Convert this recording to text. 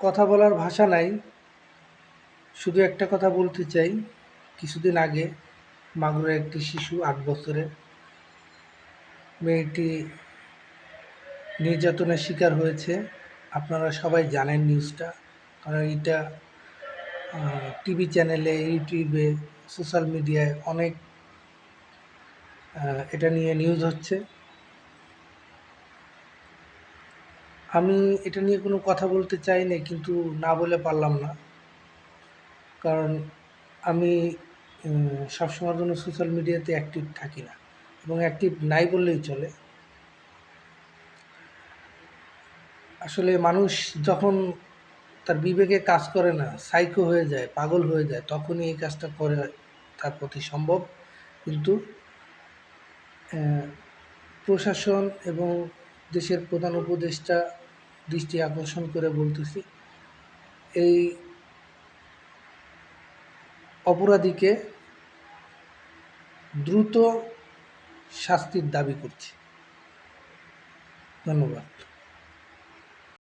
কথা বলার ভাষা নাই। শুধু একটা কথা বলতে চাই। কিছুদিন আগে মাগুরার একটি শিশু আট বছরের মেয়েটি নির্যাতনের শিকার হয়েছে। আপনারা সবাই জানেন নিউজটা, কারণ এটা টিভি চ্যানেলে, ইউটিউবে, সোশ্যাল মিডিয়ায় অনেক এটা নিয়ে নিউজ হচ্ছে। আমি এটা নিয়ে কোনো কথা বলতে চাই না কিন্তু না বলে পারলাম না। কারণ আমি সবসময়ের জন্য সোশ্যাল মিডিয়াতে অ্যাক্টিভ থাকি না এবং অ্যাক্টিভ নাই বললেই চলে। আসলে মানুষ যখন তার বিবেকে কাজ করে না সাইকো হয়ে যায়, পাগল হয়ে যায়, তখনই এই কাজটা করে তার প্রতি সম্ভব। কিন্তু প্রশাসন এবং দেশের প্রধান উপদেষ্টা দৃষ্টি আকর্ষণ করে বলতেছি। এই অপরাধীকে দ্রুত শাস্তির দাবি করছি। ধন্যবাদ।